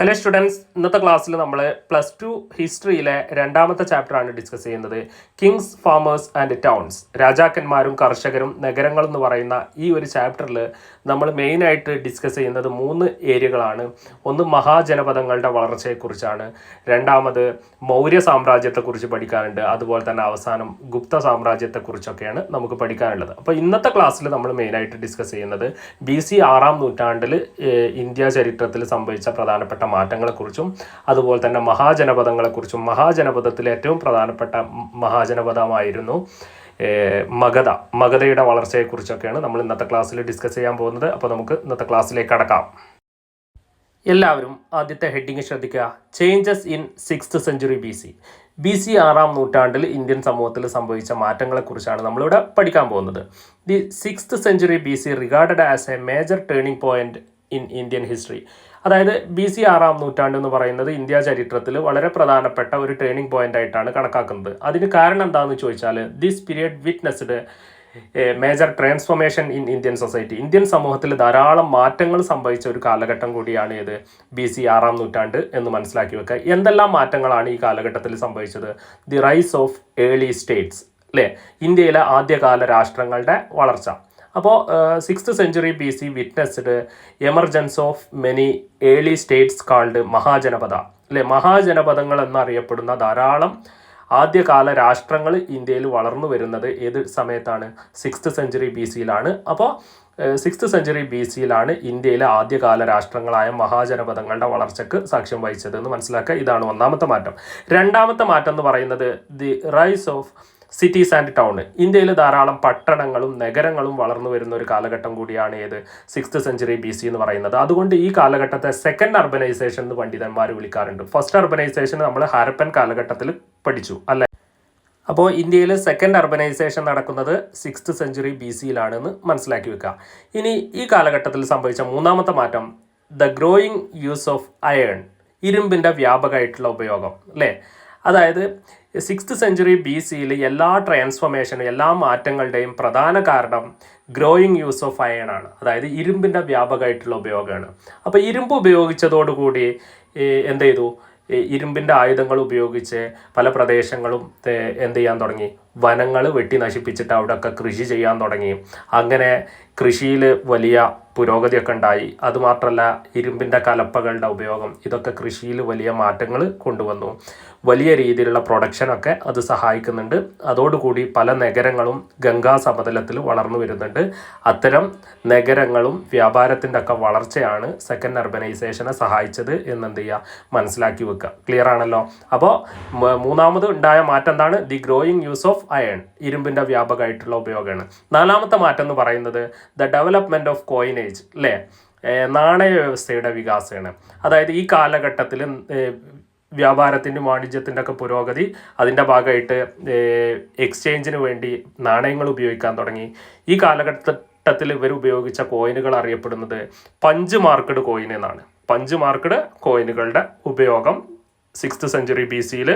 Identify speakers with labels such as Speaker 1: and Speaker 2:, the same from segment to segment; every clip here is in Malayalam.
Speaker 1: ഹലോ സ്റ്റുഡൻസ് ഇന്നത്തെ ക്ലാസ്സിൽ നമ്മൾ പ്ലസ് ടു ഹിസ്റ്ററിയിലെ രണ്ടാമത്തെ ചാപ്റ്ററാണ് ഡിസ്കസ് ചെയ്യുന്നത്. കിങ്സ് ഫാമേഴ്സ് ആൻഡ് ടൗൺസ് രാജാക്കന്മാരും കർഷകരും നഗരങ്ങളും എന്ന് പറയുന്ന ഈ ഒരു ചാപ്റ്ററിൽ നമ്മൾ മെയിനായിട്ട് ഡിസ്കസ് ചെയ്യുന്നത് മൂന്ന് ഏരിയകളാണ് ഒന്ന് മഹാജനപദങ്ങളുടെ വളർച്ചയെക്കുറിച്ചാണ് രണ്ടാമത് മൗര്യ സാമ്രാജ്യത്തെക്കുറിച്ച് പഠിക്കാനുണ്ട്. അതുപോലെ തന്നെ അവസാനം ഗുപ്ത സാമ്രാജ്യത്തെക്കുറിച്ചൊക്കെയാണ് നമുക്ക് പഠിക്കാനുള്ളത്. അപ്പോൾ ഇന്നത്തെ ക്ലാസ്സിൽ നമ്മൾ മെയിനായിട്ട് ഡിസ്കസ് ചെയ്യുന്നത് ബി സി ആറാം നൂറ്റാണ്ടിൽ ഇന്ത്യ ചരിത്രത്തിൽ സംഭവിച്ച പ്രധാനപ്പെട്ട മാറ്റങ്ങളെക്കുറിച്ചും അതുപോലെ തന്നെ മഹാജനപദങ്ങളെക്കുറിച്ചും മഹാജനപദത്തിലെ ഏറ്റവും പ്രധാനപ്പെട്ട മഹാജനപദമായിരുന്നു മഗത മഗധ. മഗധയുടെ വളർച്ചയെക്കുറിച്ചൊക്കെയാണ് നമ്മൾ ഇന്നത്തെ ക്ലാസ്സിൽ ഡിസ്കസ് ചെയ്യാൻ പോകുന്നത്. അപ്പോൾ നമുക്ക് ഇന്നത്തെ ക്ലാസ്സിലേക്ക് കടക്കാം. എല്ലാവരും ആദ്യത്തെ ഹെഡിങ് ശ്രദ്ധിക്കുക. Changes in sixth century B C B C ആറാം നൂറ്റാണ്ടിൽ ഇന്ത്യൻ സമൂഹത്തിൽ സംഭവിച്ച മാറ്റങ്ങളെക്കുറിച്ചാണ് നമ്മളിവിടെ പഠിക്കാൻ പോകുന്നത്. The sixth century B C regarded as a major turning point in Indian history അതായത് ബി സി ആറാം നൂറ്റാണ്ട് എന്ന് പറയുന്നത് ഇന്ത്യ ചരിത്രത്തിൽ വളരെ പ്രധാനപ്പെട്ട ഒരു ടേണിംഗ് പോയിന്റ് ആയിട്ടാണ് കണക്കാക്കുന്നത്. അതിന് കാരണം എന്താണെന്ന് ചോദിച്ചാൽ this period witnessed major transformation in Indian society Indian സമൂഹത്തിൽ ധാരാളം മാറ്റങ്ങൾ സംഭവിച്ച ഒരു കാലഘട്ടം കൂടിയാണ് ഇത്. ബി സി ആറാം നൂറ്റാണ്ട് എന്ന് മനസ്സിലാക്കി വെക്കുക. എന്തെല്ലാം മാറ്റങ്ങളാണ് ഈ കാലഘട്ടത്തിൽ സംഭവിച്ചത്? The rise of early states അല്ലേ? ഇന്ത്യയിലെ ആദ്യകാല രാഷ്ട്രങ്ങളുടെ വളർച്ച. അപ്പോൾ sixth century B C witnessed emergence of many early states called Mahajanapada. അല്ലെ? മഹാജനപദങ്ങൾ എന്നറിയപ്പെടുന്ന ധാരാളം ആദ്യകാല രാഷ്ട്രങ്ങൾ ഇന്ത്യയിൽ വളർന്നു വരുന്നത് ഏത് സമയത്താണ്? സിക്സ്ത് സെഞ്ചുറി ബി സിയിലാണ് അപ്പോൾ സിക്സ്ത് സെഞ്ചുറി ബി സിയിലാണ് ഇന്ത്യയിലെ ആദ്യകാല രാഷ്ട്രങ്ങളായ മഹാജനപദങ്ങളുടെ വളർച്ചയ്ക്ക് സാക്ഷ്യം വഹിച്ചത് എന്ന് മനസ്സിലാക്കുക. ഇതാണ് ഒന്നാമത്തെ മാറ്റം. രണ്ടാമത്തെ മാറ്റം എന്ന് പറയുന്നത് the rise of cities and town ഇന്ത്യയിൽ ധാരാളം പട്ടണങ്ങളും നഗരങ്ങളും വളർന്നു വരുന്ന ഒരു കാലഘട്ടം കൂടിയാണ് ഏത്? സിക്സ്ത് സെഞ്ചുറി ബി സി എന്ന് പറയുന്നത്. അതുകൊണ്ട് ഈ കാലഘട്ടത്തെ സെക്കൻഡ് അർബനൈസേഷൻ എന്ന് പണ്ഡിതന്മാർ വിളിക്കാറുണ്ട്. ഫസ്റ്റ് അർബനൈസേഷൻ നമ്മൾ ഹാരപ്പൻ കാലഘട്ടത്തിൽ പഠിച്ചു അല്ലെ? അപ്പോൾ ഇന്ത്യയിൽ സെക്കൻഡ് അർബനൈസേഷൻ നടക്കുന്നത് സിക്സ്ത് സെഞ്ചുറി ബി സിയിലാണെന്ന് മനസ്സിലാക്കി വെക്കുക. ഇനി ഈ കാലഘട്ടത്തിൽ സംഭവിച്ച മൂന്നാമത്തെ മാറ്റം the growing use of iron ഇരുമ്പിന്റെ വ്യാപകമായിട്ടുള്ള ഉപയോഗം അല്ലേ? അതായത് സിക്സ്ത് സെഞ്ചുറി ബി സിയിൽ എല്ലാ ട്രാൻസ്ഫോർമേഷനും എല്ലാ മാറ്റങ്ങളുടെയും പ്രധാന കാരണം ഗ്രോയിങ് യൂസ് ഓഫ് അയൺ ആണ് അതായത് ഇരുമ്പിന്റെ വ്യാപകമായിട്ടുള്ള ഉപയോഗമാണ്. അപ്പോൾ ഇരുമ്പ് ഉപയോഗിച്ചതോടുകൂടി എന്ത് ചെയ്തു? ഇരുമ്പിന്റെ ആയുധങ്ങൾ ഉപയോഗിച്ച് പല പ്രദേശങ്ങളും എന്ത് ചെയ്യാൻ തുടങ്ങി? വനങ്ങൾ വെട്ടി നശിപ്പിച്ചിട്ട് അവിടെയൊക്കെ കൃഷി ചെയ്യാൻ തുടങ്ങി. അങ്ങനെ കൃഷിയിൽ വലിയ പുരോഗതിയൊക്കെ ഉണ്ടായി. അതുമാത്രമല്ല ഇരുമ്പിന്റെ കലപ്പകളുടെ ഉപയോഗം ഇതൊക്കെ കൃഷിയിൽ വലിയ മാറ്റങ്ങൾ കൊണ്ടുവന്നു. വലിയ രീതിയിലുള്ള പ്രൊഡക്ഷനൊക്കെ അത് സഹായിക്കുന്നുണ്ട്. അതോടുകൂടി പല നഗരങ്ങളും ഗംഗാ സമതലത്തിൽ വളർന്നു വരുന്നുണ്ട്. അത്തരം നഗരങ്ങളും വ്യാപാരത്തിന്റെ ഒക്കെ വളർച്ചയാണ് സെക്കൻഡ് അർബനൈസേഷനെ സഹായിച്ചത് എന്നെന്ത് ചെയ്യുക മനസ്സിലാക്കി വെക്കുക ക്ലിയർ ആണല്ലോ? അപ്പോൾ മൂന്നാമത് ഉണ്ടായ മാറ്റം എന്താണ്? The growing use of iron ഇരുമ്പിന്റെ വ്യാപകമായിട്ടുള്ള ഉപയോഗമാണ്. നാലാമത്തെ മാറ്റം എന്ന് പറയുന്നത് ദ ഡെവലപ്മെന്റ് ഓഫ് കോയിനേജ് അല്ലേ നാണയ വ്യവസ്ഥയുടെ വികാസമാണ്. അതായത് ഈ കാലഘട്ടത്തിൽ വ്യാപാരത്തിന്റെ വാണിജ്യത്തിന്റെ ഒക്കെ പുരോഗതി അതിന്റെ ഭാഗമായിട്ട് എക്സ്ചേഞ്ചിന് വേണ്ടി നാണയങ്ങൾ ഉപയോഗിക്കാൻ തുടങ്ങി. ഈ കാലഘട്ടത്തിൽ ഇവർ ഉപയോഗിച്ച കോയിനുകൾ അറിയപ്പെടുന്നത് പഞ്ച് മാർക്കഡ് കോയിൻ എന്നാണ്. പഞ്ച് മാർക്കഡ് കോയിനുകളുടെ ഉപയോഗം സിക്സ്ത് സെഞ്ചുറി ബി സിയിൽ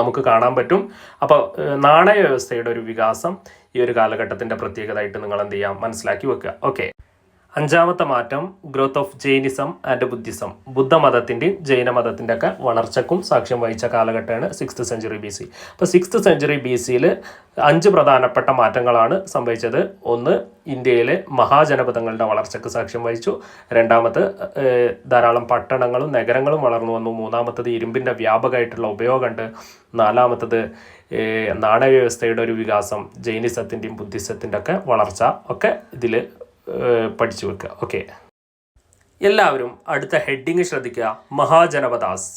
Speaker 1: നമുക്ക് കാണാൻ പറ്റും. അപ്പോൾ നാണയ വ്യവസ്ഥയുടെ ഒരു വികാസം ഈ ഒരു കാലഘട്ടത്തിന്റെ പ്രത്യേകതയായിട്ട് നിങ്ങൾ എന്ത് ചെയ്യാം മനസ്സിലാക്കി വെക്കുക. ഓക്കെ. അഞ്ചാമത്തെ മാറ്റം growth of Jainism and Buddhism ബുദ്ധമതത്തിന്റെയും ജൈനമതത്തിന്റെ ഒക്കെ വളർച്ചക്കും സാക്ഷ്യം വഹിച്ച കാലഘട്ടമാണ് സിക്സ്ത് സെഞ്ചുറി ബി സി അപ്പോൾ സിക്സ്ത് സെഞ്ചുറി ബി സിയിൽ അഞ്ച് പ്രധാനപ്പെട്ട മാറ്റങ്ങളാണ് സംഭവിച്ചത്. ഒന്ന് ഇന്ത്യയിലെ മഹാജനപദങ്ങളുടെ വളർച്ചയ്ക്ക് സാക്ഷ്യം വഹിച്ചു. രണ്ടാമത് ധാരാളം പട്ടണങ്ങളും നഗരങ്ങളും വളർന്നു വന്നു. മൂന്നാമത്തത് ഇരുമ്പിന്റെ വ്യാപകമായിട്ടുള്ള ഉപയോഗമുണ്ട് നാലാമത്തത് നാണയവ്യവസ്ഥയുടെ ഒരു വികാസം ജൈനിസത്തിന്റെയും ബുദ്ധിസത്തിന്റെ ഒക്കെ വളർച്ച ഒക്കെ ഇതിൽ പഠിച്ചു വെക്കുക. ഓക്കെ എല്ലാവരും അടുത്ത ഹെഡിങ് ശ്രദ്ധിക്കുക. മഹാജനപദാസ്.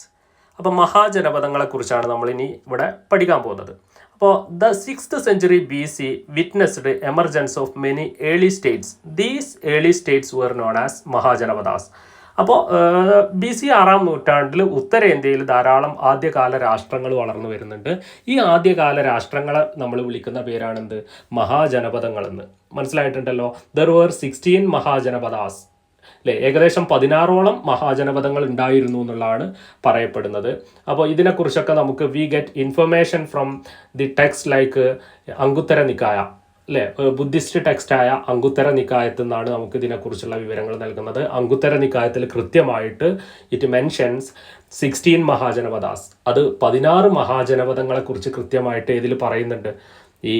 Speaker 1: അപ്പോൾ മഹാജനപദങ്ങളെക്കുറിച്ചാണ് നമ്മളിനി ഇവിടെ പഠിക്കാൻ പോകുന്നത്. അപ്പോൾ the sixth century B C witnessed emergence of many early states these early states were known as Mahajanapadas. അപ്പോൾ ബി സി ആറാം നൂറ്റാണ്ടിൽ ഉത്തരേന്ത്യയിൽ ധാരാളം ആദ്യകാല രാഷ്ട്രങ്ങൾ വളർന്നു വരുന്നുണ്ട്. ഈ ആദ്യകാല രാഷ്ട്രങ്ങളെ നമ്മൾ വിളിക്കുന്ന പേരാണെന്ത്? മഹാജനപദങ്ങളെന്ന്. മനസ്സിലായിട്ടുണ്ടല്ലോ? There were sixteen Mahajanapadas. അല്ലേ ഏകദേശം പതിനാറോളം മഹാജനപദങ്ങൾ ഉണ്ടായിരുന്നു എന്നുള്ളതാണ് പറയപ്പെടുന്നത്. അപ്പോൾ ഇതിനെക്കുറിച്ചൊക്കെ നമുക്ക് we get information from the text like Anguttara Nikaya. അല്ലെ ബുദ്ധിസ്റ്റ് ടെക്സ്റ്റായ അങ്കുത്തര നിക്കായത്തിൽ നിന്നാണ് നമുക്ക് ഇതിനെക്കുറിച്ചുള്ള വിവരങ്ങൾ നൽകുന്നത്. അങ്കുത്തര നിക്കായത്തിൽ കൃത്യമായിട്ട് ഇറ്റ് മെൻഷൻസ് സിക്സ്റ്റീൻ മഹാജനപദാസ്. അത് പതിനാറ് മഹാജനപദങ്ങളെക്കുറിച്ച് കൃത്യമായിട്ട് ഇതിൽ പറയുന്നുണ്ട്. ഈ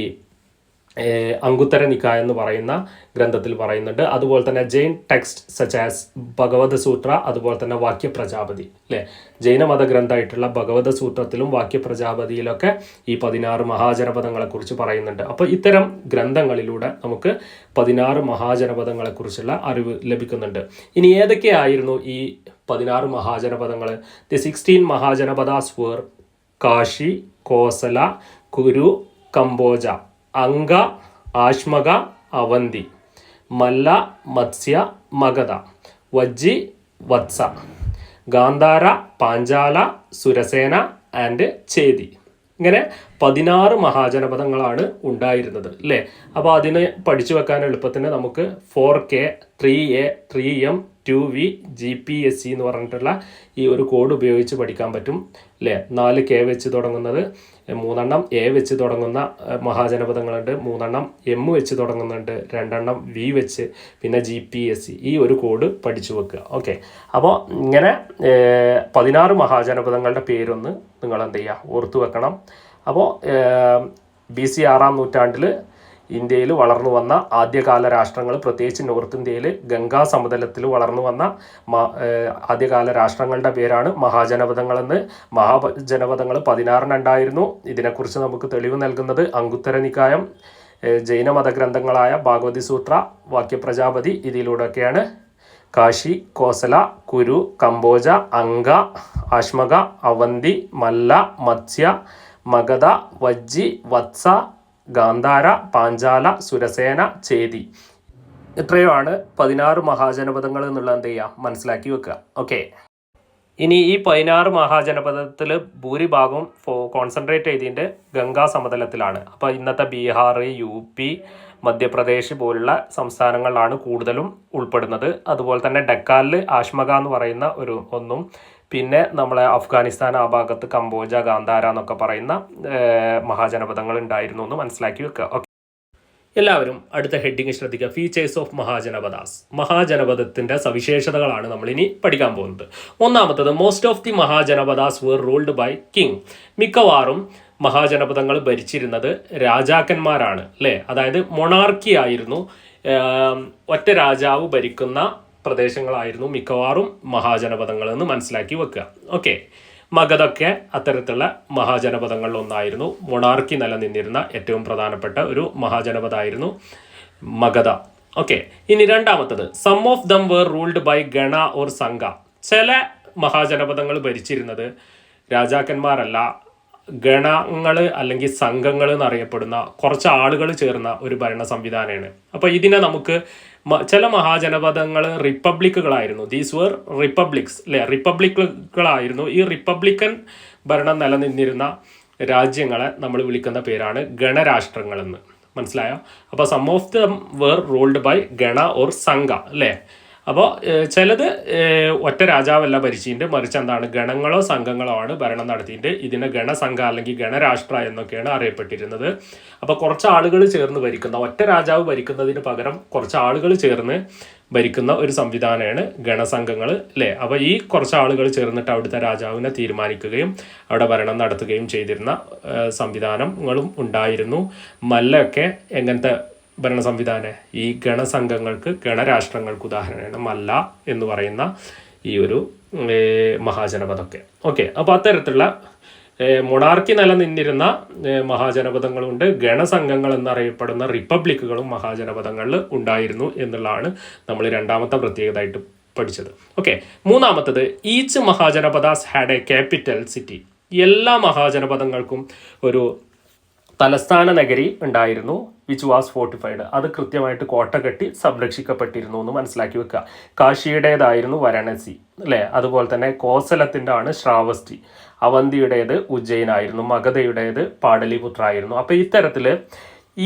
Speaker 1: അങ്കുത്തര എന്ന് പറയുന്ന ഗ്രന്ഥത്തിൽ പറയുന്നുണ്ട്. അതുപോലെ തന്നെ Jain text such as Bhagavat Sutra അതുപോലെ തന്നെ വാക്യപ്രജാപതി അല്ലേ ജൈനമത ഗ്രന്ഥമായിട്ടുള്ള ഭഗവത സൂത്രത്തിലും വാക്യപ്രജാപതിയിലൊക്കെ ഈ പതിനാറ് മഹാജനപദങ്ങളെക്കുറിച്ച് പറയുന്നുണ്ട്. അപ്പോൾ ഇത്തരം ഗ്രന്ഥങ്ങളിലൂടെ നമുക്ക് പതിനാറ് മഹാജനപദങ്ങളെക്കുറിച്ചുള്ള അറിവ് ലഭിക്കുന്നുണ്ട്. ഇനി ഏതൊക്കെയായിരുന്നു ഈ പതിനാറ് മഹാജനപദങ്ങൾ the sixteen Mahajanapadas were Kashi Kosala Kuru Kamboja Anga Ashmaka Avanti. Malla Matsya Magadha. Vajji Vatsa. Gandhara Panchala Surasena and Chedi. ഇങ്ങനെ പതിനാറ് മഹാജനപദങ്ങളാണ് ഉണ്ടായിരുന്നത് അല്ലേ? അപ്പോൾ അതിന് പഠിച്ചു വെക്കാൻ എളുപ്പത്തിന് നമുക്ക് four K three A three M two V G P S C എന്ന് പറഞ്ഞിട്ടുള്ള ഈ ഒരു കോഡ് ഉപയോഗിച്ച് പഠിക്കാൻ പറ്റും അല്ലേ? നാല് കെ വെച്ച് തുടങ്ങുന്നത് മൂന്നെണ്ണം എ വെച്ച് തുടങ്ങുന്ന മഹാജനപദങ്ങളുണ്ട് മൂന്നെണ്ണം എം വെച്ച് തുടങ്ങുന്നുണ്ട് രണ്ടെണ്ണം വി വെച്ച് പിന്നെ ജി പി എസ് സി ഈ ഒരു കോഡ് പഠിച്ചു വെക്കുക ഓക്കെ? അപ്പോൾ ഇങ്ങനെ പതിനാറ് മഹാജനപദങ്ങളുടെ പേരൊന്ന് നിങ്ങൾ എന്ത് ചെയ്യുക ഓർത്തു വെക്കണം. അപ്പോൾ ബി സി ആറാം നൂറ്റാണ്ടിൽ ഇന്ത്യയിൽ വളർന്നു വന്ന ആദ്യകാല രാഷ്ട്രങ്ങൾ പ്രത്യേകിച്ച് നോർത്ത് ഇന്ത്യയിൽ ഗംഗാ സമതലത്തിൽ വളർന്നു വന്ന ആദ്യകാല രാഷ്ട്രങ്ങളുടെ പേരാണ് മഹാജനപദങ്ങളെന്ന്. മഹാജനപദങ്ങൾ പതിനാറിനുണ്ടായിരുന്നു. ഇതിനെക്കുറിച്ച് നമുക്ക് തെളിവ് നൽകുന്നത് അങ്കുത്തര നിക്കായം ജൈന ജൈനമത ഗ്രന്ഥങ്ങളായ ഭാഗവതി സൂത്ര വാക്യപ്രജാപതി ഇതിലൂടെയൊക്കെയാണ്. കാശി കോസല കുരു കമ്പോജ അങ്ക ആശ്മക അവന്തി മല്ല മത്സ്യ മഗധ വജ്ജി വത്സ ഗാന്ധാര പാഞ്ചാല സുരസേന ചേതി. ഇത്രയുമാണ് പതിനാറ് മഹാജനപദങ്ങൾ എന്നുള്ളത് എന്ത് ചെയ്യുക മനസ്സിലാക്കി വെക്കുക. ഓക്കെ. ഇനി ഈ പതിനാറ് മഹാജനപദത്തിൽ ഭൂരിഭാഗവും ഫോ കോൺസെൻട്രേറ്റ് ചെയ്തതിന്റെ ഗംഗാ സമതലത്തിലാണ്. അപ്പോൾ ഇന്നത്തെ ബീഹാർ യു പി മധ്യപ്രദേശ് പോലുള്ള സംസ്ഥാനങ്ങളിലാണ് കൂടുതലും ഉൾപ്പെടുന്നത്. അതുപോലെ തന്നെ ഡെക്കാലിൽ ആശ്മക എന്ന് പറയുന്ന ഒരു ഒന്നും പിന്നെ നമ്മളെ അഫ്ഗാനിസ്ഥാൻ ആ ഭാഗത്ത് കംബോജ ഗാന്ധാര എന്നൊക്കെ പറയുന്ന മഹാജനപദങ്ങൾ ഉണ്ടായിരുന്നു എന്ന് മനസ്സിലാക്കി വെക്കുക. എല്ലാവരും അടുത്ത ഹെഡിങ് ശ്രദ്ധിക്കുക. Features of Mahajanapadas. മഹാജനപദത്തിന്റെ സവിശേഷതകളാണ് നമ്മൾ ഇനി പഠിക്കാൻ പോകുന്നത്. ഒന്നാമത്തത് most of the Mahajanapadas were ruled by king മിക്കവാറും മഹാജനപദങ്ങൾ ഭരിച്ചിരുന്നത് രാജാക്കന്മാരാണ് അല്ലേ? അതായത് മൊണാർക്കി ആയിരുന്നു. ഒറ്റ രാജാവ് ഭരിക്കുന്ന പ്രദേശങ്ങളായിരുന്നു മിക്കവാറും മഹാജനപദങ്ങൾ എന്ന് മനസ്സിലാക്കി വെക്കുക. ഓക്കെ മഗധൊക്കെ അത്തരത്തിലുള്ള മഹാജനപദങ്ങളിൽ ഒന്നായിരുന്നു. മൊണാർക്കി നിലനിന്നിരുന്ന ഏറ്റവും പ്രധാനപ്പെട്ട ഒരു മഹാജനപദമായിരുന്നു മഗധ. ഓക്കെ ഇനി രണ്ടാമത്തത്. Some of them were ruled by gana or sangha. ചില മഹാജനപദങ്ങൾ ഭരിച്ചിരുന്നത് രാജാക്കന്മാരല്ല ഗണങ്ങൾ അല്ലെങ്കിൽ സംഘങ്ങൾ എന്നറിയപ്പെടുന്ന കുറച്ച് ആളുകൾ ചേർന്ന ഒരു ഭരണ സംവിധാനമാണ്. അപ്പോൾ ഇതിനെ നമുക്ക് ചില മഹാജനപദങ്ങൾ റിപ്പബ്ലിക്കുകളായിരുന്നു. ദീസ് വേർ റിപ്പബ്ലിക്സ് അല്ലെ റിപ്പബ്ലിക്കുകളായിരുന്നു. ഈ റിപ്പബ്ലിക്കൻ ഭരണം നിലനിന്നിരുന്ന രാജ്യങ്ങളെ നമ്മൾ വിളിക്കുന്ന പേരാണ് ഗണരാഷ്ട്രങ്ങളെന്ന്. മനസ്സിലായോ? അപ്പോൾ some of the were ruled by gana or sangha അല്ലേ അപ്പോൾ ചിലത് ഒറ്റ രാജാവല്ല ഭരിച്ചിന്റെ മറിച്ച് എന്താണ് ഗണങ്ങളോ സംഘങ്ങളോ ആണ് ഭരണം നടത്തിയിട്ട് ഇതിനെ ഗണസംഘ അല്ലെങ്കിൽ ഗണരാഷ്ട്ര എന്നൊക്കെയാണ് അറിയപ്പെട്ടിരുന്നത്. അപ്പോൾ കുറച്ച് ആളുകൾ ചേർന്ന് ഭരിക്കുന്ന ഒറ്റ രാജാവ് ഭരിക്കുന്നതിന് പകരം കുറച്ച് ആളുകൾ ചേർന്ന് ഭരിക്കുന്ന ഒരു സംവിധാനമാണ് ഗണസംഘങ്ങൾ അല്ലേ അപ്പോൾ ഈ കുറച്ച് ആളുകൾ ചേർന്നിട്ട് അവിടുത്തെ രാജാവിനെ തീരുമാനിക്കുകയും അവിടെ ഭരണം നടത്തുകയും ചെയ്തിരുന്ന സംവിധാനങ്ങളും ഉണ്ടായിരുന്നു. മല്ലൊക്കെ എങ്ങനത്തെ ഭരണ സംവിധാനം ഈ ഗണസംഘങ്ങൾക്ക് ഗണരാഷ്ട്രങ്ങൾക്ക് ഉദാഹരണമല്ല എന്ന് പറയുന്ന ഈ ഒരു മഹാജനപദമൊക്കെ. ഓക്കെ അപ്പോൾ അത്തരത്തിലുള്ള മൊണാർക്കി നിലനിന്നിരുന്ന മഹാജനപദങ്ങളുണ്ട്. ഗണസംഘങ്ങൾ എന്നറിയപ്പെടുന്ന റിപ്പബ്ലിക്കുകളും മഹാജനപദങ്ങളിൽ ഉണ്ടായിരുന്നു എന്നുള്ളതാണ് നമ്മൾ രണ്ടാമത്തെ പ്രത്യേകതയായിട്ട് പഠിച്ചത്. ഓക്കെ മൂന്നാമത്തത് each Mahajanapadas had a capital city എല്ലാ മഹാജനപദങ്ങൾക്കും ഒരു തലസ്ഥാന നഗരി ഉണ്ടായിരുന്നു വിച്ച് വാസ് ഫോർട്ടിഫൈഡ് അത് കൃത്യമായിട്ട് കോട്ട കെട്ടി സംരക്ഷിക്കപ്പെട്ടിരുന്നു എന്ന് മനസ്സിലാക്കി വെക്കുക. കാശിയുടേതായിരുന്നു വാരാണസി അല്ലേ? അതുപോലെ തന്നെ കോസലത്തിന്റെ ആണ് ശ്രാവസ്തി. അവന്തിയുടേത് ഉജ്ജയിനായിരുന്നു മഗധയുടേത് പാടലിപുത്ര ആയിരുന്നു അപ്പോൾ ഇത്തരത്തിൽ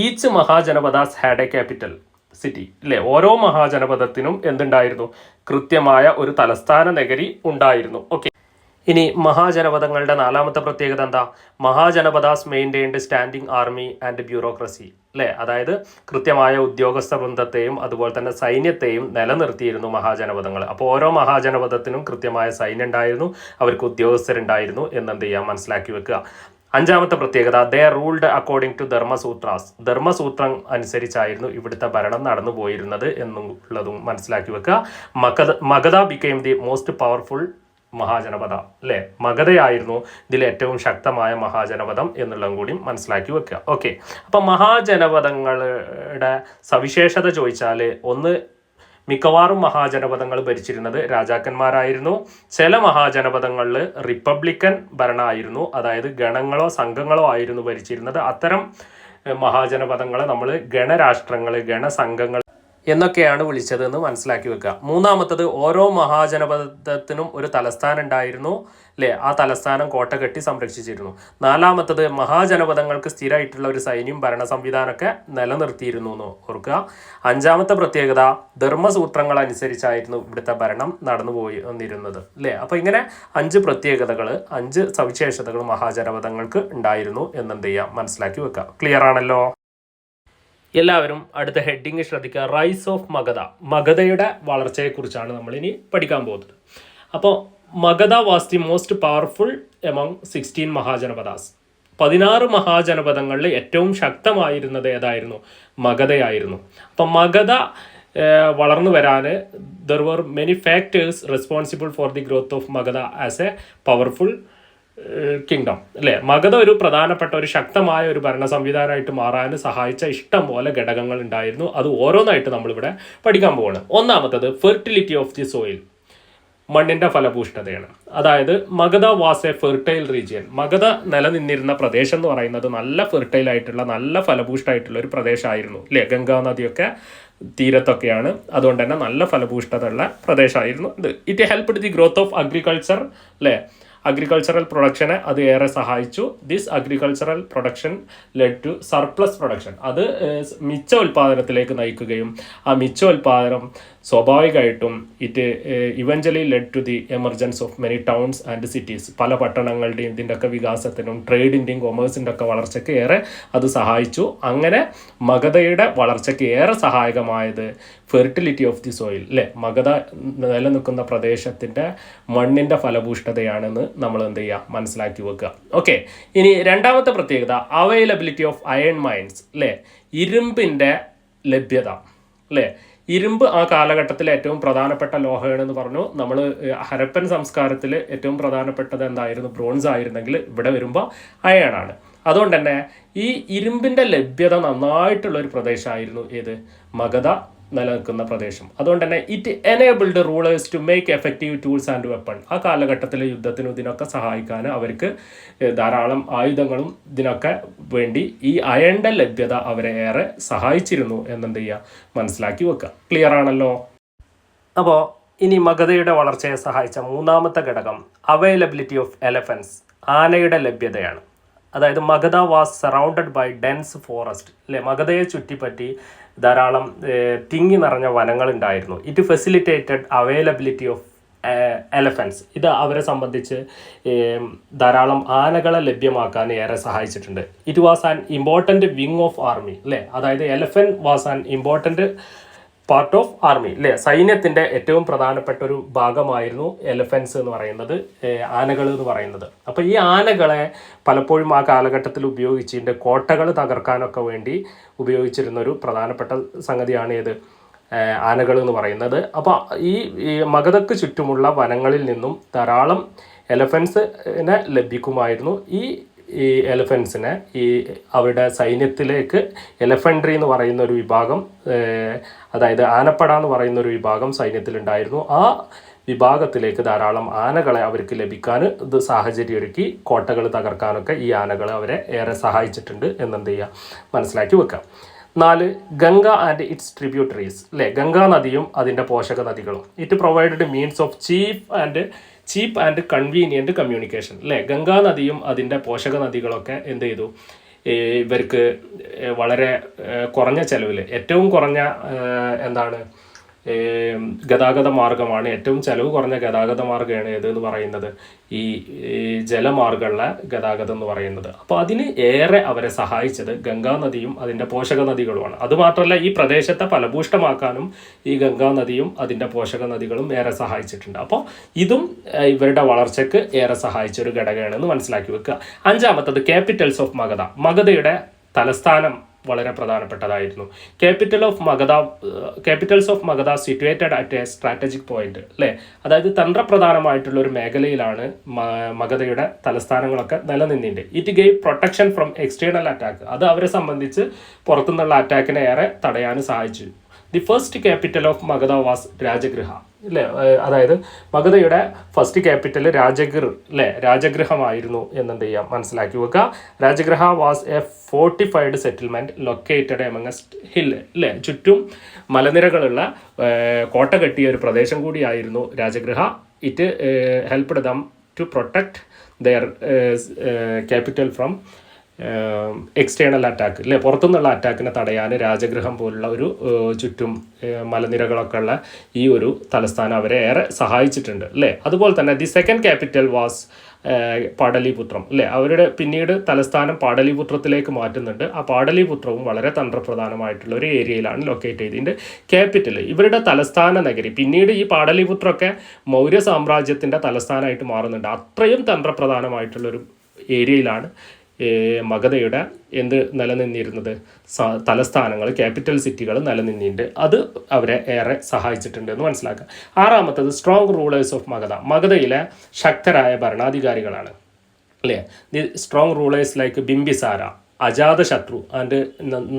Speaker 1: each Mahajanapadas had a capital city അല്ലേ? ഓരോ മഹാജനപദത്തിനും എന്തുണ്ടായിരുന്നു? കൃത്യമായ ഒരു തലസ്ഥാന നഗരി ഉണ്ടായിരുന്നു. ഓക്കെ ഇനി മഹാജനപദങ്ങളുടെ നാലാമത്തെ പ്രത്യേകത എന്താ? Mahajanapadas maintained standing army and bureaucracy അല്ലേ? അതായത് കൃത്യമായ ഉദ്യോഗസ്ഥ വൃന്ദത്തെയും അതുപോലെ തന്നെ സൈന്യത്തെയും നിലനിർത്തിയിരുന്നു മഹാജനപദങ്ങൾ. അപ്പോൾ ഓരോ മഹാജനപദത്തിനും കൃത്യമായ സൈന്യം ഉണ്ടായിരുന്നു അവർക്ക് ഉദ്യോഗസ്ഥരുണ്ടായിരുന്നു എന്നെന്ത് ചെയ്യാം? മനസ്സിലാക്കി വെക്കുക. അഞ്ചാമത്തെ പ്രത്യേകത they ruled according to Dharmasutras ധർമ്മസൂത്രം അനുസരിച്ചായിരുന്നു ഇവിടുത്തെ ഭരണം നടന്നു പോയിരുന്നത് എന്നുള്ളതും മനസ്സിലാക്കി വെക്കുക. Magadha Magadha became the most powerful Mahajanapada അല്ലേ? മഗധയായിരുന്നു ഇതിൽ ഏറ്റവും ശക്തമായ മഹാജനപദം എന്നുള്ളതും കൂടി മനസ്സിലാക്കി വെക്കുക. ഓക്കെ. അപ്പം മഹാജനപദങ്ങളുടെ സവിശേഷത ചോദിച്ചാൽ ഒന്ന് മിക്കവാറും മഹാജനപദങ്ങൾ ഭരിച്ചിരുന്നത് രാജാക്കന്മാരായിരുന്നു. ചില മഹാജനപദങ്ങളിൽ റിപ്പബ്ലിക്കൻ ഭരണമായിരുന്നു അതായത് ഗണങ്ങളോ സംഘങ്ങളോ ആയിരുന്നു ഭരിച്ചിരുന്നത്. അത്തരം മഹാജനപദങ്ങളെ നമ്മൾ ഗണരാഷ്ട്രങ്ങൾ ഗണസംഘങ്ങൾ എന്നൊക്കെയാണ് വിളിച്ചതെന്ന് മനസ്സിലാക്കി വെക്കുക. മൂന്നാമത്തത് ഓരോ മഹാജനപദത്തിനും ഒരു തലസ്ഥാനം ഉണ്ടായിരുന്നു അല്ലേ ആ തലസ്ഥാനം കോട്ട കെട്ടി സംരക്ഷിച്ചിരുന്നു. നാലാമത്തത് മഹാജനപദങ്ങൾക്ക് സ്ഥിരമായിട്ടുള്ള ഒരു സൈന്യം ഭരണ സംവിധാനമൊക്കെ നിലനിർത്തിയിരുന്നു എന്ന് ഓർക്കുക. അഞ്ചാമത്തെ പ്രത്യേകത ധർമ്മസൂത്രങ്ങൾ അനുസരിച്ചായിരുന്നു ഇവിടുത്തെ ഭരണം നടന്നു പോയി വന്നിരുന്നത് അല്ലേ അപ്പോൾ ഇങ്ങനെ അഞ്ച് പ്രത്യേകതകൾ അഞ്ച് സവിശേഷതകൾ മഹാജനപദങ്ങൾക്ക് ഉണ്ടായിരുന്നു എന്നെന്ത് ചെയ്യാം? മനസ്സിലാക്കി വെക്കുക. ക്ലിയർ ആണല്ലോ? എല്ലാവരും അടുത്ത ഹെഡിങ് ശ്രദ്ധിക്കുക. റൈസ് ഓഫ് മഗധ മഗധയുടെ വളർച്ചയെക്കുറിച്ചാണ് നമ്മൾ ഇനി പഠിക്കാൻ പോകുന്നത്. അപ്പോൾ Magadha was the most powerful among sixteen Mahajanapadas. പതിനാറ് മഹാജനപദങ്ങളിൽ ഏറ്റവും ശക്തമായിരുന്നത് ഏതായിരുന്നു? മഗധയായിരുന്നു. അപ്പം മഗധ വളർന്നു വരാൻ there were many factors responsible for the growth of Magadha as a powerful kingdom അല്ലേ? മഗധ ഒരു പ്രധാനപ്പെട്ട ഒരു ശക്തമായ ഒരു ഭരണ സംവിധാനമായിട്ട് മാറാൻ സഹായിച്ച ഇഷ്ടം പോലെ ഘടകങ്ങൾ ഉണ്ടായിരുന്നു. അത് ഓരോന്നായിട്ട് നമ്മളിവിടെ പഠിക്കാൻ പോവാണ്. ഒന്നാമത്തത് ഫെർട്ടിലിറ്റി ഓഫ് ദി സോയിൽ മണ്ണിന്റെ ഫലഭൂഷ്ണതയാണ് അതായത് Magadha was a fertile region Magadha നിലനിന്നിരുന്ന പ്രദേശം എന്ന് പറയുന്നത് നല്ല ഫെർട്ടൈൽ ആയിട്ടുള്ള നല്ല ഫലഭൂഷ്ഠമായിട്ടുള്ള ഒരു പ്രദേശമായിരുന്നു അല്ലേ? ഗംഗാ നദിയൊക്കെ തീരത്തൊക്കെയാണ്. അതുകൊണ്ട് തന്നെ നല്ല ഫലഭൂഷ്ഠതയുള്ള പ്രദേശമായിരുന്നു ഇത്. It helped the growth of agriculture അല്ലേ? അഗ്രികൾച്ചറൽ പ്രൊഡക്ഷനെ അത് ഏറെ സഹായിച്ചു. This agricultural production led to surplus production അത് മിച്ച ഉൽപാദനത്തിലേക്ക് നയിക്കുകയും ആ മിച്ച ഉൽപാദനം സ്വാഭാവികമായിട്ടും it eventually led to the emergence of many towns and cities പല പട്ടണങ്ങളുടെയും ഇതിന്റെ ഒക്കെ വികാസത്തിനും ട്രേഡിന്റെയും കൊമേഴ്സിന്റെ ഒക്കെ വളർച്ചയ്ക്ക് ഏറെ അത് സഹായിച്ചു. അങ്ങനെ മഗധയുടെ വളർച്ചയ്ക്ക് ഏറെ സഹായകമായത് ഫെർട്ടിലിറ്റി ഓഫ് ദി സോയിൽ അല്ലേ മഗധ നിലനിൽക്കുന്ന പ്രദേശത്തിന്റെ മണ്ണിന്റെ ഫലഭൂഷ്ഠതയാണെന്ന് നമ്മൾ എന്ത് ചെയ്യുക? മനസ്സിലാക്കി വെക്കുക. ഓക്കെ ഇനി രണ്ടാമത്തെ പ്രത്യേകത അവൈലബിലിറ്റി ഓഫ് അയൺ മൈൻസ് അല്ലേ ഇരുമ്പിന്റെ ലഭ്യത അല്ലേ ഇരുമ്പ് ആ കാലഘട്ടത്തിൽ ഏറ്റവും പ്രധാനപ്പെട്ട ലോഹമാണെന്ന് പറഞ്ഞു. നമ്മൾ ഹരപ്പൻ സംസ്കാരത്തിൽ ഏറ്റവും പ്രധാനപ്പെട്ടത് എന്തായിരുന്നു? ബ്രോൺസ് ആയിരുന്നെങ്കിൽ ഇവിടെ വരുമ്പോൾ അയണാണ് അതുകൊണ്ട് തന്നെ ഈ ഇരുമ്പിന്റെ ലഭ്യത നന്നായിട്ടുള്ള ഒരു പ്രദേശമായിരുന്നു ഏത്? മഗധ നിലനിൽക്കുന്ന പ്രദേശം. അതുകൊണ്ട് തന്നെ it enabled rulers to make effective tools and weapon ആ കാലഘട്ടത്തിലെ യുദ്ധത്തിനും ഇതിനൊക്കെ സഹായിക്കാൻ അവർക്ക് ധാരാളം ആയുധങ്ങളും ഇതിനൊക്കെ വേണ്ടി ഈ അയണ്ട ലഭ്യത അവരെ ഏറെ സഹായിച്ചിരുന്നു എന്നെന്ത് ചെയ്യുക മനസ്സിലാക്കി വെക്കുക ക്ലിയർ ആണല്ലോ? അപ്പോൾ ഇനി മഗധയുടെ വളർച്ചയെ സഹായിച്ച മൂന്നാമത്തെ ഘടകം അവൈലബിലിറ്റി ഓഫ് എലഫൻസ് ആനയുടെ ലഭ്യതയാണ്. അതായത് Magadha was surrounded by dense forest അല്ലെ മഗധയെ ചുറ്റിപ്പറ്റി ധാരാളം തിങ്ങി നിറഞ്ഞ വനങ്ങളുണ്ടായിരുന്നു it facilitated availability of elephants ഇത് അവരെ സംബന്ധിച്ച് ധാരാളം ആനകളെ ലഭ്യമാക്കാൻ ഏറെ സഹായിച്ചിട്ടുണ്ട്. It was an important wing of army അല്ലേ അതായത് elephant was an important part of army അല്ലേ സൈന്യത്തിന്റെ ഏറ്റവും പ്രധാനപ്പെട്ട ഒരു ഭാഗമായിരുന്നു എലഫൻസ് എന്ന് പറയുന്നത് ആനകൾ എന്ന് പറയുന്നത്. അപ്പോൾ ഈ ആനകളെ പലപ്പോഴും ആ കാലഘട്ടത്തിൽ ഉപയോഗിച്ചിട്ട് കോട്ടകൾ തകർക്കാനൊക്കെ വേണ്ടി ഉപയോഗിച്ചിരുന്ന ഒരു പ്രധാനപ്പെട്ട സംഗതിയാണ് ഏത്? ആനകൾ എന്ന് പറയുന്നത്. അപ്പോൾ ഈ മഗധക്ക് ചുറ്റുമുള്ള വനങ്ങളിൽ നിന്നും ധാരാളം എലഫൻസിനെ ലഭിക്കുമായിരുന്നു. ഈ ഈ എലഫൻസിനെ ഈ അവരുടെ സൈന്യത്തിലേക്ക് എലഫൻട്രി എന്ന് പറയുന്ന ഒരു വിഭാഗം അതായത് ആനപ്പട എന്ന് പറയുന്ന ഒരു വിഭാഗം സൈന്യത്തിലുണ്ടായിരുന്നു. ആ വിഭാഗത്തിലേക്ക് ധാരാളം ആനകളെ അവർക്ക് ലഭിക്കാൻ ഇത് സാഹചര്യം ഒരുക്കി കോട്ടകൾ തകർക്കാനൊക്കെ ഈ ആനകൾ അവരെ ഏറെ സഹായിച്ചിട്ടുണ്ട് എന്നെന്ത് ചെയ്യുക മനസ്സിലാക്കി വെക്കാം. നാല് ഗംഗ ആൻഡ് ഇറ്റ്സ് ട്രിബ്യൂട്ടറീസ് അല്ലേ ഗംഗാ നദിയും അതിന്റെ പോഷക നദികളും it provided means of chief and cheap and convenient communication. അല്ലേ ഗംഗാ നദിയും അതിന്റെ പോഷക നദികളൊക്കെ എന്ത് ചെയ്തു? ഇവർക്ക് വളരെ കുറഞ്ഞ ചിലവിൽ ഏറ്റവും കുറഞ്ഞ എന്താണ്? ഗതാഗത മാർഗമാണ് ഏറ്റവും ചെലവ് കുറഞ്ഞ ഗതാഗത മാർഗമാണ് ഏത് എന്ന് പറയുന്നത്? ഈ ജലമാർഗമുള്ള ഗതാഗതം എന്ന് പറയുന്നത്. അപ്പോൾ അതിന് ഏറെ അവരെ സഹായിച്ചത് ഗംഗാനദിയും അതിന്റെ പോഷക നദികളുമാണ് അതുമാത്രമല്ല ഈ പ്രദേശത്തെ ഫലഭൂഷ്ടമാക്കാനും ഈ ഗംഗാനദിയും അതിന്റെ പോഷക നദികളും ഏറെ സഹായിച്ചിട്ടുണ്ട്. അപ്പോൾ ഇതും ഇവരുടെ വളർച്ചയ്ക്ക് ഏറെ സഹായിച്ച ഒരു ഘടകമാണെന്ന് മനസ്സിലാക്കി വെക്കുക. അഞ്ചാമത്തത് ക്യാപിറ്റൽസ് ഓഫ് മഗധ. മഗധയുടെ തലസ്ഥാനം വളരെ പ്രധാനപ്പെട്ടതായിരുന്നു. Capital of Magadha capitals of Magadha situated at a strategic point അല്ലേ? അതായത് തന്ത്രപ്രധാനമായിട്ടുള്ള ഒരു മേഖലയിലാണ് മഗതയുടെ തലസ്ഥാനങ്ങളൊക്കെ നിലനിന്നിട്ടുണ്ട് it gave protection from external attack അത് അവരെ സംബന്ധിച്ച് പുറത്തുനിന്നുള്ള അറ്റാക്കിനെ ഏറെ തടയാൻ സഹായിച്ചു. The first capital of Magadha was Rajagriha അല്ലേ അതായത് മഗധയുടെ ഫസ്റ്റ് ക്യാപിറ്റൽ രാജഗിർ അല്ലേ രാജഗൃഹമായിരുന്നു എന്നെന്ത് ചെയ്യാം. മനസ്സിലാക്കി വെക്കുക Rajagriha was a fortified settlement located amongst hill അല്ലേ ചുറ്റും മലനിരകളുള്ള കോട്ട കെട്ടിയ ഒരു പ്രദേശം കൂടിയായിരുന്നു Rajagriha it helped them to protect their capital from external attack അല്ലേ പുറത്തുനിന്നുള്ള അറ്റാക്കിനെ തടയാൻ രാജഗൃഹം പോലുള്ള ഒരു ചുറ്റും മലനിരകളൊക്കെ ഉള്ള ഈ ഒരു തലസ്ഥാനം അവരെ ഏറെ സഹായിച്ചിട്ടുണ്ട് അല്ലേ? അതുപോലെ തന്നെ ദി സെക്കൻഡ് ക്യാപിറ്റൽ വാസ് പാടലിപുത്രം അല്ലേ? അവരുടെ പിന്നീട് തലസ്ഥാനം പാടലിപുത്രത്തിലേക്ക് മാറ്റുന്നുണ്ട്. ആ പാടലിപുത്രവും വളരെ തന്ത്രപ്രധാനമായിട്ടുള്ള ഒരു ഏരിയയിലാണ് ലൊക്കേറ്റ് ചെയ്ത് ഇതിന്റെ ക്യാപിറ്റൽ ഇവരുടെ തലസ്ഥാന നഗരി പിന്നീട് ഈ പാടലിപുത്രമൊക്കെ മൗര്യ സാമ്രാജ്യത്തിന്റെ തലസ്ഥാനമായിട്ട് മാറുന്നുണ്ട്. അത്രയും തന്ത്രപ്രധാനമായിട്ടുള്ളൊരു ഏരിയയിലാണ് മഗധയുടെ എന്ത് നിലനിന്നിരുന്നത്? തലസ്ഥാനങ്ങൾ ക്യാപിറ്റൽ സിറ്റികൾ നിലനിന്നിട്ടുണ്ട്. അത് അവരെ ഏറെ സഹായിച്ചിട്ടുണ്ട് എന്ന് മനസ്സിലാക്കുക ആറാമത്തത് സ്ട്രോങ് റൂളേഴ്സ് ഓഫ് മഗധ. മഗധയിലെ ശക്തരായ ഭരണാധികാരികളാണ്. അല്ലേ? The strong rulers like Bimbisara Ajatashatru and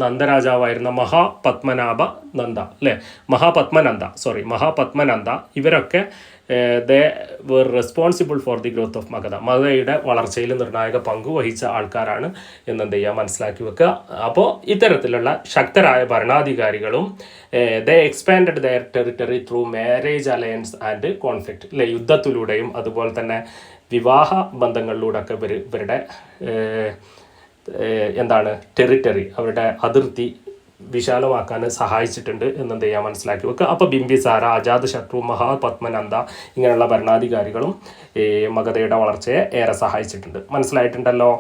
Speaker 1: നന്ദരാജാവായിരുന്ന Mahapadmanabha Nanda. അല്ലേ? മഹാപത്മനന്ദ സോറി മഹാപത്മനന്ദ. ഇവരൊക്കെ they were responsible for the growth of Magadha. മഗധയുടെ വളർച്ചയിൽ നിർണായക പങ്ക് വഹിച്ച ആൾക്കാരാണ് എന്നെന്ത് ചെയ്യുക മനസ്സിലാക്കി വെക്കുക. അപ്പോൾ ഇത്തരത്തിലുള്ള ശക്തരായ ഭരണാധികാരികളും they expanded their territory through marriage alliance and conflict അല്ലെ യുദ്ധത്തിലൂടെയും അതുപോലെ തന്നെ വിവാഹ ബന്ധങ്ങളിലൂടെ ഒക്കെ ഇവർ ഇവരുടെ എന്താണ് ടെറിട്ടറി അവരുടെ അതിർത്തി വിശാലമാക്കാൻ സഹായിച്ചിട്ടുണ്ട് എന്നെന്ത് ചെയ്യാൻ മനസ്സിലാക്കി വെക്കുക. അപ്പോൾ ബിംബിസാര അജാതശത്രു മഹാപത്മനന്ദ ഇങ്ങനെയുള്ള ഭരണാധികാരികളും മഗധയുടെ വളർച്ചയെ ഏറെ സഹായിച്ചിട്ടുണ്ട്. മനസ്സിലായിട്ടുണ്ടല്ലോ?